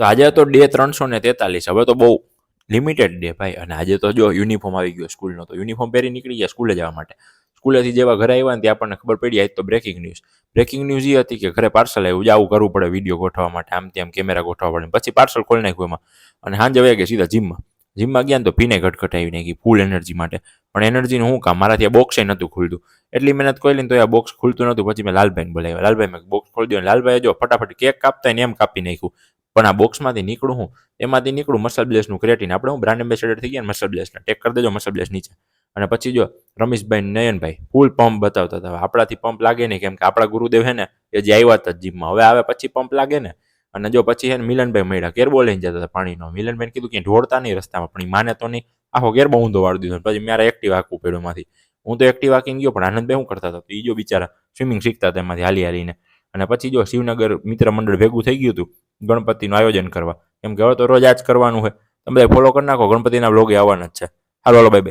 તો આજે તો ડે ત્રણસો ને તેતાલીસ, હવે તો બહુ લિમિટેડ ડે ભાઈ. અને આજે તો જો યુનિફોર્મ આવી ગયો સ્કૂલનો તો યુનિફોર્મ પહેરી નીકળી ગયા સ્કૂલે જવા માટે. સ્કૂલેથી જેવા ઘરે આવ્યા ને ત્યાં આપણને ખબર પડી, આજ તો બ્રેકિંગ ન્યૂઝ બ્રેકિંગ ન્યૂઝ એ હતી કે ઘરે પાર્સલ આવ્યું આવું કરવું પડે વીડિયો ગોઠવવા માટે, આમ તેમ કેમેરા ગોઠવવા પડે. પછી પાર્સલ ખોલી નાખ્યું એમાં. અને સાંજે વયા ગયા સીધા જીમમાં જીમમાં ગયા ને તો પીને ઘટઘટાવી નાખી ફૂલ એનર્જી માટે. પણ એનર્જીનું શું કામ? મારાથી આ બોક્સે નહોતું ખુલતું. એટલી મહેનત કરી ને તો આ બોક્સ ખુલતું નહોતું પછી મેં લાલભાઈને બોલાવ્યા. લાલભાઈ મેં બોક્સ ખોલી દો લાલભાઈ જો ફટાફટ કેક કાપતા ને એમ કાપી નાખ્યું. પણ આ બોક્સમાંથી નીકળું હું, એમાંથી નીકળું મસલ બ્લેસનું ક્રેટીન આપણે હું બ્રાન્ડ એમ્બેસેડર થઈ ગયા મસલ બ્લેસના ટેક કરી દેજો મસલ બ્લેસ નીચે. અને પછી જો રમેશભાઈ નયનભાઈ ફૂલ પંપ બતાવતા હતા. આપણાથી પંપ લાગે નહીં, કેમ કે આપણા ગુરુદેવ હે ને, એ જે આવ્યા હતા જીમમાં હવે આવે પછી પંપ લાગે ને. અને જો પછી હે ને મિલનભાઈ મળ્યા કેરબો લઈને જતા હતા પાણીનો. મિલનભાઈ કીધું કે ઢોળતા નહીં રસ્તામાં, પણ માને તો નહીં. આખો કેરબો ઊંધો વાળી દીધો પછી મારે એક્ટિવ આખું પડ્યું માંથી હું તો એક્ટિવ આકીને ગયો, પણ આનંદભાઈ હું કરતા હતા? એ જો બિચારા સ્વિમિંગ શીખતા હતા એમાંથી હાલી હાલીને. અને પછી જો શિવનગર મિત્ર મંડળ ભેગું થઈ ગયું હતું ગણપતિનું આયોજન કરવા. કેમ કે હવે તો રોજ આ જ કરવાનું હોય. તમે ફોલો કરી નાખો. ગણપતિના બ્લોગે આવવાના જ છે. હાલો હાલો બાય